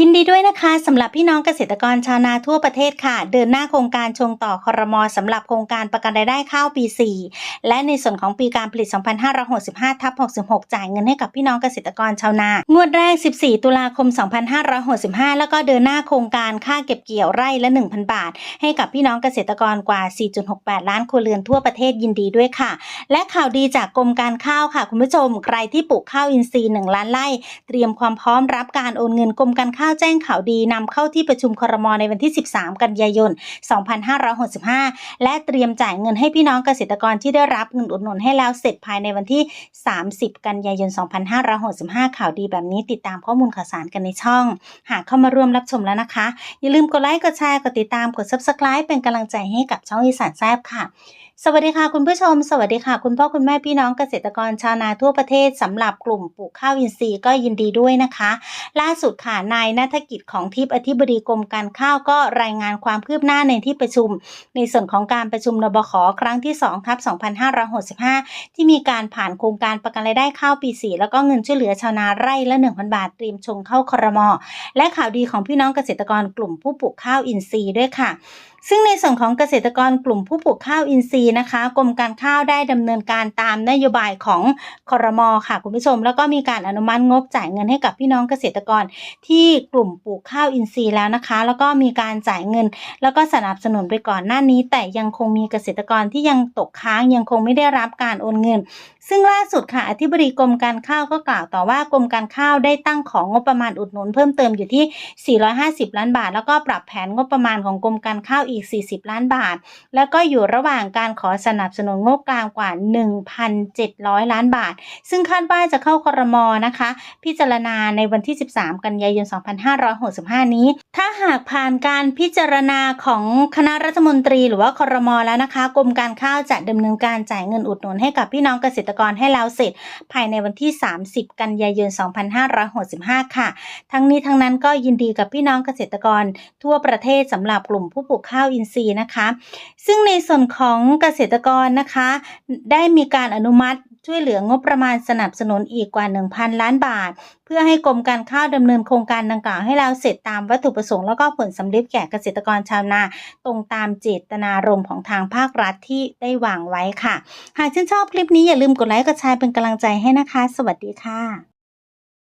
ยินดีด้วยนะคะสำหรับพี่น้องเกษตรกรชาวนาทั่วประเทศค่ะ เดินหน้าโครงการชงต่อคอรมอสำหรับโครงการประกันรายได้ข้าวปี 4 และในส่วนของปีการผลิต 2565 ทับ 66 จ่ายเงินให้กับพี่น้องเกษตรกรชาวนางวดแรก 14 ตุลาคม 2565 แล้วก็เดินหน้าโครงการค่าเก็บเกี่ยวไร่ละ 1,000 บาท ให้กับพี่น้องเกษตรกรกว่า 4.68 ล้านครัวเรือนทั่วประเทศยินดีด้วยค่ะ และข่าวดีจากกรมการข้าวค่ะคุณผู้ชมใครที่ปลูกข้าวอินทรีย์1ล้านไร่เตรียมความพร้อมรับการโอนเงินกรมการข้าวข้าวแจ้งข่าวดีนำเข้าที่ประชุมครมในวันที่ 13 กันยายน 2565 และเตรียมจ่ายเงินให้พี่น้องเกษตรกรที่ได้รับเงินอุดหนุนให้แล้วเสร็จภายในวันที่ 30 กันยายน 2565 ข่าวดีแบบนี้ติดตามข้อมูลข่าวสารกันในช่อง หากเข้ามาร่วมรับชมแล้วนะคะ อย่าลืมกดไลค์กดแชร์กดติดตามกด Subscribe เป็นกำลังใจให้กับช่องอีสานแซบค่ะ สวัสดีค่ะคุณผู้ชม สวัสดีค่ะ คุณพ่อคุณแม่พี่น้องเกษตรกรชาวนาทั่วประเทศสำหรับกลุ่มปลูกข้าวอินทรีย์ก็ยินดีด้วยนะคะ ล่าสุดค่ะนายนัฐกิจของทิพย์อธิบดีกรมการข้าวก็รายงานความคืบหน้าในที่ประชุม ในส่วนของการประชุมนบขครั้งที่2ทับ2565 ที่มีการผ่านโครงการประกันรายได้ข้าวปี4แล้วก็เงินช่วยเหลือชาวนาไร่ละ1,000บาทเตรียมชงเข้าครมและข่าวดีของพี่น้องเกษตรกรกลุ่มผู้ปลูกข้าวอินทรีย์ด้วยค่ะ ซึ่งในส่วนของเกษตรกรกลุ่มผู้ปลูกข้าวอินทรีย์นะคะ กรมการข้าวได้ดำเนินการตามนโยบายของคอรมอค่ะคุณผู้ชม แล้วก็มีการอนุมัติงบจ่ายเงินให้กับพี่น้องเกษตรกรที่กลุ่มปลูกข้าวอินทรีย์แล้วนะคะ แล้วก็มีการจ่ายเงิน แล้วก็สนับสนุนไปก่อนหน้านี้ แต่ยังคงมีเกษตรกรที่ยังตกค้างยังคงไม่ได้รับการโอนเงิน ซึ่งล่าสุดค่ะอธิบดีกรมการข้าวก็กล่าวต่อว่ากรมการข้าวได้ตั้งของงบประมาณอุดหนุนเพิ่มเติมอยู่ที่ 450 ล้านบาท แล้วก็ปรับแผนงบประมาณของกรมการข้าวอีก 40 ล้านบาท แล้วก็อยู่ระหว่างการขอสนับสนุนงบกลางกว่า 1,700 ล้านบาท ซึ่งคาดว่าจะเข้าครมนะคะ พิจารณาในวันที่ 13 กันยายน 2565 นี้ ถ้าหากผ่านการพิจารณาของคณะรัฐมนตรีหรือว่าครมแล้วนะคะกรมการข้าวจะดำเนินการจ่ายเงินอุดหนุนให้กับพี่น้องเกษตรกรให้แล้วเสร็จ ภายในวันที่ 30 กันยายน 2565 ค่ะ ทั้งนี้ทั้งนั้นก็ยินดีกับพี่น้องเกษตรกรทั่วประเทศสำหรับกลุ่มผู้ปลูกข้าวอินทรีย์นะคะ ซึ่งในส่วนของเกษตรกรนะคะ ได้มีการอนุมัติช่วยเหลืองบประมาณสนับสนุนอีกกว่า 1,000 ล้านบาท เพื่อให้กรมการข้าวดำเนินโครงการดังกล่าวให้แล้วเสร็จตามวัตถุประสงค์แล้วก็ผลสำเร็จแก่เกษตรกรชาวนา ตรงตามเจตนารมณ์ของทางภาครัฐที่ได้วางไว้ค่ะ หากชื่นชอบคลิปนี้อย่าลืมกดไลค์กดแชร์เป็นกำลังใจให้นะคะ สวัสดีค่ะ